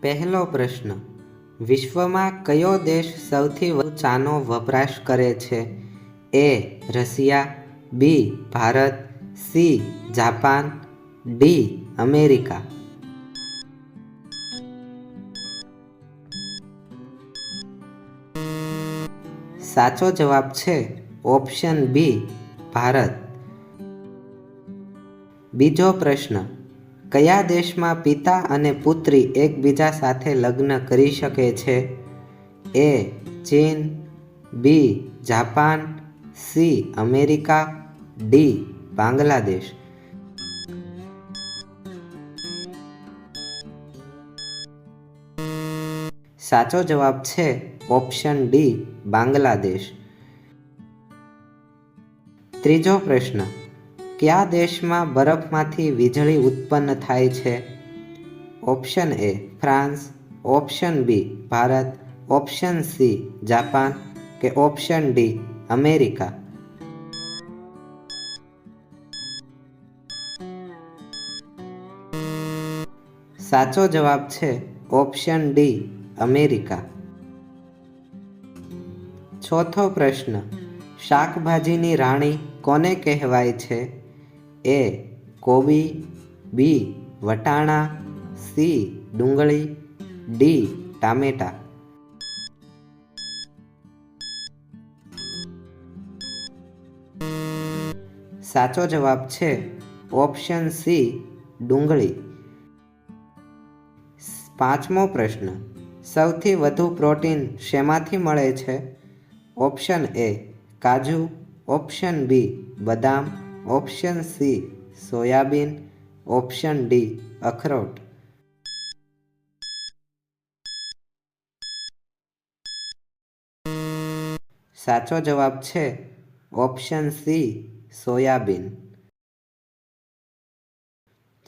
પહેલો પ્રશ્ન, વિશ્વમાં કયો દેશ સૌથી વધુ ચાનો વપરાશ કરે છે? A, Russia, B, Bharat, C, Japan, D, America. સાચો જવાબ છે ઓપ્શન બી, ભારત. બીજો પ્રશ્ન કયા દેશમાં પિતા અને પુત્રી એકબીજા સાથે લગ્ન કરી શકે છે? એ, ચીન, B, Japan, C, America, D, Bangladesh. સાચો જવાબ છે ઓપ્શન ડી, બાંગ્લાદેશ. ત્રીજો પ્રશ્ન કયા દેશમાં બરફમાંથી વીજળી ઉત્પન્ન થાય છે? Option A France, option B Bharat, option C Japan કે ઓપ્શન ડી અમેરિકા. સાચો જવાબ છે ઓપ્શન ડી અમેરિકા. ચોથો પ્રશ્ન, શાકભાજીની રાણી કોને કહેવાય છે? એ કોબી બી વટાણા, સી ડુંગળી, ડી ટામેટા. સાચો જવાબ છે ઓપ્શન સી ડુંગળી. પાંચમો પ્રશ્ન, સૌથી વધુ પ્રોટીન શેમાંથી મળે છે? ઓપ્શન એ કાજુ, ઓપ્શન બી બદામ option C, soybean. Option D, અખરોટ. સાચો જવાબ છે ઓપ્શન સી, સોયાબીન.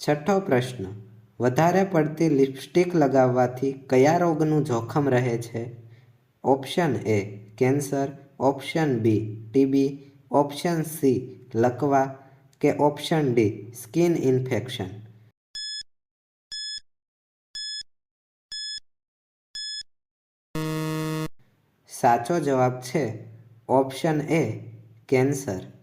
છઠ્ઠો પ્રશ્ન, વધારે પડતી લિપસ્ટિક લગાવવાથી કયા રોગનું જોખમ રહે છે? Option A, cancer. Option B, TB. Option C લકવા કે ઓપ્શન ડી સ્કિન ઇન્ફેક્શન? સાચો જવાબ છે ઓપ્શન એ કેન્સર.